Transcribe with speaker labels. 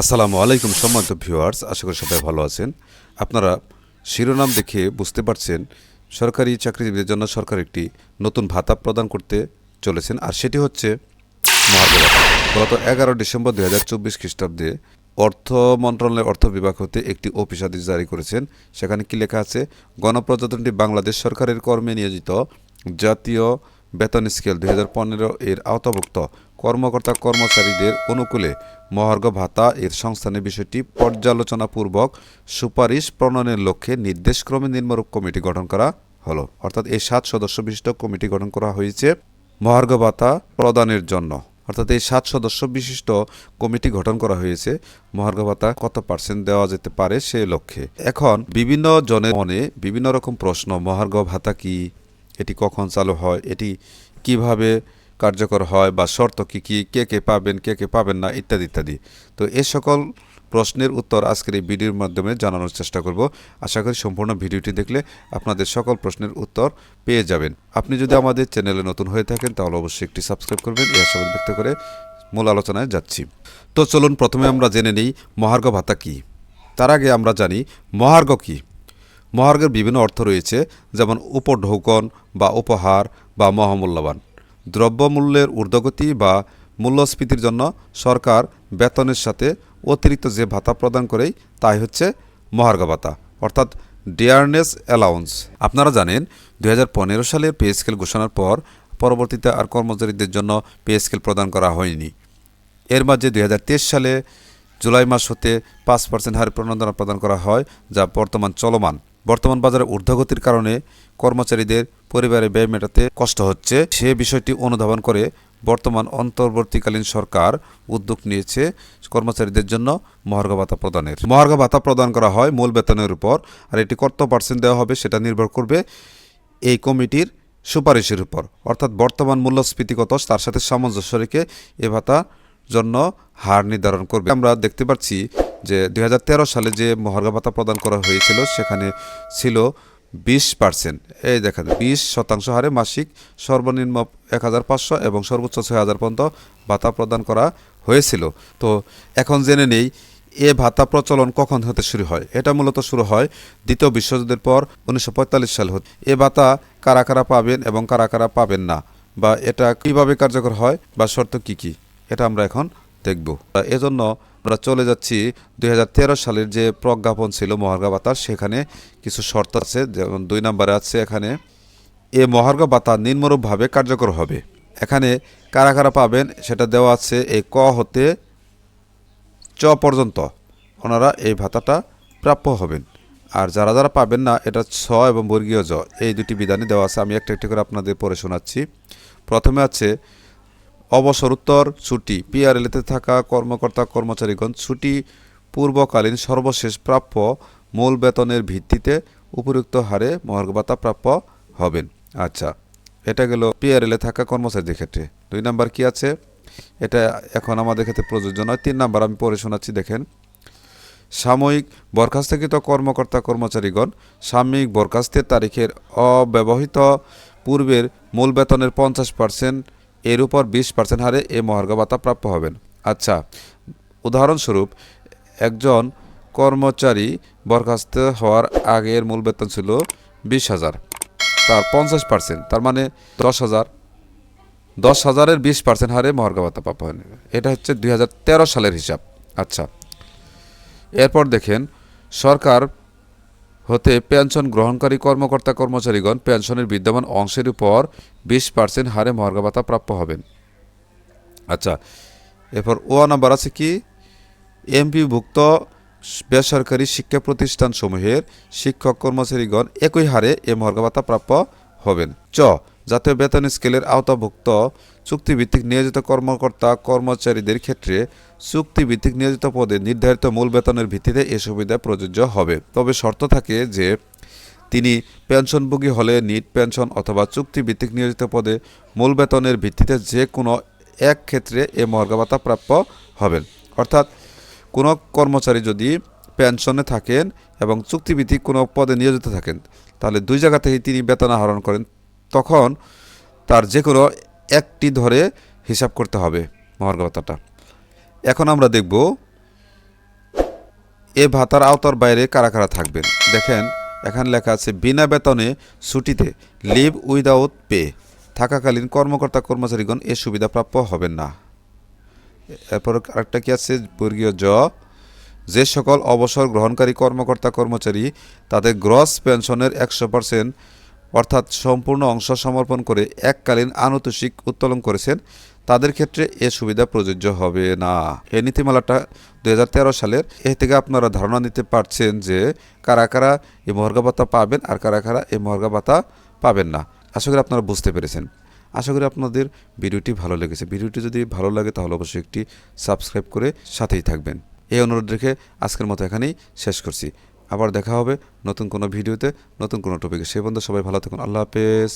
Speaker 1: আসসালামু আলাইকুম সম্মানিত ভিউয়ার্স, আশা করি সবাই ভালো আছেন। আপনারা শিরোনাম দেখে বুঝতে পারছেন সরকারি চাকরিজীবীদের জন্য সরকার একটি নতুন ভাতা প্রদান করতে চলেছেন, আর সেটি হচ্ছে গত এগারো ডিসেম্বর দুই হাজার চব্বিশ খ্রিস্টাব্দে অর্থ মন্ত্রণালয়ের অর্থ বিভাগ হতে একটি অফিস আদেশ জারি করেছেন। সেখানে কি লেখা আছে? গণপ্রজাতন্ত্রী বাংলাদেশ সরকারের কর্মে নিয়োজিত জাতীয় বেতন স্কেল দুই হাজার পনেরো এর আওতাভুক্ত কর্মকর্তা কর্মচারীদের অনুকূলে মহার্ঘ ভাতা এর সংস্থানের বিষয়টি পর্যালোচনাপূর্বক সুপারিশ প্রণয়নের লক্ষ্যে নির্দেশক্রমে নিম্নরূপ কমিটি গঠন করা হলো। অর্থাৎ এই সাত সদস্য বিশিষ্ট কমিটি গঠন করা হয়েছে মহার্ঘ ভাতা প্রদানের জন্য। অর্থাৎ এই সাত সদস্য বিশিষ্ট কমিটি গঠন করা হয়েছে। মহার্ঘ ভাতা কত পার্সেন্ট দেওয়া যেতে পারে সে লক্ষ্যে। এখন বিভিন্ন জনের মনে বিভিন্ন রকম প্রশ্ন। মহার্ঘ ভাতা কি? এটি কখন চালু হয়, এটি কীভাবে কার্যকর হয় বা শর্ত কী কী, কে কে পাবেন, কে কে পাবেন না, ইত্যাদি ইত্যাদি। তো এ সকল প্রশ্নের উত্তর আজকের এই ভিডিওর মাধ্যমে জানানোর চেষ্টা করব। আশা করি সম্পূর্ণ ভিডিওটি দেখলে আপনাদের সকল প্রশ্নের উত্তর পেয়ে যাবেন। আপনি যদি আমাদের চ্যানেলে নতুন হয়ে থাকেন, তাহলে অবশ্যই একটি সাবস্ক্রাইব করবেন। এই আশাবাদ ব্যক্ত করে মূল আলোচনায় যাচ্ছি। তো চলুন প্রথমে আমরা জেনে নিই, মহার্ঘ ভাতা কী? তার আগে আমরা জানি, মহার্ঘ কী? মহার্ঘের বিভিন্ন অর্থ রয়েছে, যেমন উপঢৌকন বা উপহার বা মহামূল্যবান। দ্রব্যমূল্যের ঊর্ধ্বগতি বা মূল্যস্ফীতির জন্য সরকার বেতনের সাথে অতিরিক্ত যে ভাতা প্রদান করেই তাই হচ্ছে মহার্ঘ ভাতা, অর্থাৎ ডিয়ারনেস অ্যালাউন্স। আপনারা জানেন দু হাজার পনেরো সালে পে স্কেল ঘোষণার পর পরবর্তীতে আর কর্মচারীদের জন্য পে স্কেল প্রদান করা হয়নি। এর মাঝে দু হাজার তেইশ সালে জুলাই মাস হতে পাঁচ পার্সেন্ট হারে প্রণোদনা প্রদান করা হয়, যা বর্তমান চলমান। বর্তমান বাজারে ঊর্ধ্বগতির কারণে কর্মচারীদের পরিবারে ব্যয় মেটাতে কষ্ট হচ্ছে। সে বিষয়টি অনুধাবন করে বর্তমান অন্তর্বর্তীকালীন সরকার উদ্যোগ নিয়েছে কর্মচারীদের জন্য মহার্ঘ ভাতা প্রদানের। মহার্ঘ ভাতা প্রদান করা হয় মূল বেতনের উপর, আর এটি কত পার্সেন্ট দেওয়া হবে সেটা নির্ভর করবে এই কমিটির সুপারিশের উপর। অর্থাৎ বর্তমান মূল্যস্ফীতি কত তার সাথে সামঞ্জস্য রেখে এ ভাতা জন্য হার নির্ধারণ করবে। আমরা দেখতে পাচ্ছি যে দু হাজার তেরো সালে যে মহার্ঘ ভাতা প্রদান করা হয়েছিল, সেখানে ছিল বিশ পার্সেন্ট এই দেখেন, বিশ শতাংশ হারে মাসিক সর্বনিম্ন এক হাজার পাঁচশো এবং সর্বোচ্চ ছয় হাজার পর্যন্ত ভাতা প্রদান করা হয়েছিল। তো এখন জেনে নেই, এ ভাতা প্রচলন কখন হতে শুরু হয়? এটা মূলত শুরু হয় দ্বিতীয় বিশ্বযুদ্ধের পর উনিশশো সাল হতে। এ ভাতা কারা কারা পাবেন এবং কারা কারা পাবেন না? বা এটা কীভাবে কার্যকর হয়? বা শর্ত কি কি? এটা আমরা এখন দেখব। এজন্য আমরা চলে যাচ্ছি দুই হাজার তেরো সালের যে প্রজ্ঞাপন ছিল মহার্ঘ ভাতার সেখানে কিছু শর্ত আছে, যেমন দুই নম্বরে আছে এখানে, এ মহার্ঘ ভাতা নিম্নরূপভাবে কার্যকর হবে। এখানে কারা কারা পাবেন সেটা দেওয়া আছে এই ক হতে চ পর্যন্ত ওনারা এই ভাতাটা প্রাপ্য হবেন। আর যারা যারা পাবেন না, এটা ছ এবং বর্গীয় জ, এই দুটি বিধানে দেওয়া আছে। আমি একটা একটি করে আপনাদের পড়ে শোনাচ্ছি। প্রথমে আছে অবসরোত্তর ছুটি। পিআরএলতে থাকা কর্মকর্তা কর্মচারীগণ ছুটি পূর্বকালীন সর্বশেষ প্রাপ্য মূল বেতনের ভিত্তিতে উপযুক্ত হারে মহার্ঘ ভাতা প্রাপ্য হবেন। আচ্ছা এটা গেল পিআরএলে থাকা কর্মচারীদের ক্ষেত্রে। দুই নাম্বার কি আছে? এটা এখন আমাদের ক্ষেত্রে প্রযোজ্য নয়। তিন নাম্বার আমি পড়ে শোনাচ্ছি, দেখেন। সাময়িক বরখাস্তকৃত কর্মকর্তা কর্মচারীগণ সাময়িক বরখাস্তের তারিখের অব্যবহৃত পূর্বের মূল বেতনের পঞ্চাশ পার্সেন্ট এর উপর বিশ পার্সেন্ট হারে এ মহার্ঘ ভাতা প্রাপ্য হবেন। আচ্ছা উদাহরণস্বরূপ, একজন কর্মচারী বরখাস্ত হওয়ার আগের মূল বেতন ছিল বিশ হাজার, তার পঞ্চাশ পার্সেন্ট তার মানে দশ হাজার, দশ হাজারের বিশ পার্সেন্ট হারে মহার্ঘ ভাতা প্রাপ্য হবেন এটা হচ্ছে দুই হাজার তেরো সালের হিসাব। আচ্ছা এরপর দেখেন, সরকার হতে পেনশন গ্রহণকারী কর্মকর্তা কর্মচারীগণ পেনশনের বিদ্যমান অংশের উপর বিশ পার্সেন্ট হারে মর্গাভাতা ভাতা প্রাপ্য হবেন। আচ্ছা এরপর ও নাম্বার আছে কি? এমপিভুক্ত বেসরকারি শিক্ষা প্রতিষ্ঠানসমূহের শিক্ষক কর্মচারীগণ একই হারে এ মর্গাভাতা ভাতা প্রাপ্য হবেন। চ জাতীয় বেতন স্কেলের আওতাভুক্ত চুক্তিভিত্তিক নিয়োজিত কর্মকর্তা, কর্মচারীদের ক্ষেত্রে চুক্তিভিত্তিক নিয়োজিত পদে নির্ধারিত মূল বেতনের ভিত্তিতে এ সুবিধা প্রযোজ্য হবে। তবে শর্ত থাকে যে তিনি পেনশনভোগী হলে নিট পেনশন অথবা চুক্তিভিত্তিক নিয়োজিত পদে মূল বেতনের ভিত্তিতে যে কোনো এক ক্ষেত্রে এ মহার্ঘ ভাতা প্রাপ্য হবেন। অর্থাৎ কোনো কর্মচারী যদি পেনশনে থাকেন এবং চুক্তিভিত্তিক কোনো পদে নিয়োজিত থাকেন, তাহলে দুই জায়গা থেকে তিনি বেতন আহরণ করেন তখন তার যে কোনো একটি ধরে হিসাব করতে হবে মহার্ঘ ভাতাটা এখন আমরা দেখব এ ভাতার আওতার বাইরে কারা কারা থাকবেন। দেখেন, এখানে লেখা আছে, বিনা বেতনে ছুটিতে লিভ উইদাউট পে। থাকাকালীন কর্মকর্তা, কর্মচারীগণ এ সুবিধা প্রাপ্য হবেন না। এরপর আরেকটা কি আছে? বর্গীয় জ, যে সকল অবসর গ্রহণকারী কর্মকর্তা, কর্মচারী তাদের গ্রস পেনশনের একশো পার্সেন্ট অর্থাৎ সম্পূর্ণ অংশ সমর্পণ করে এককালীন আনুতোষিক উত্তোলন করেছেন, তাদের ক্ষেত্রে এ সুবিধা প্রযোজ্য হবে না। এই নীতিমালাটা দু হাজার তেরো সালের এ থেকে আপনারা ধারণা নিতে পারছেন যে কারা কারা এই মহর্গা ভাতা পাবেন আর কারা কারা এই মহর্গা ভাতা পাবেন না। আশা করি আপনারা বুঝতে পেরেছেন। আশা করি আপনাদের ভিডিওটি ভালো লেগেছে। ভিডিওটি যদি ভালো লাগে তাহলে অবশ্যই একটি সাবস্ক্রাইব করে সাথেই থাকবেন। এই অনুরোধ রেখে আজকের মতো এখানেই শেষ করছি। আবার দেখা হবে নতুন কোনো ভিডিওতে, নতুন কোনো টপিকে সে বন্ধু সবাই ভালো থাকুন। আল্লাহ হাফেজ।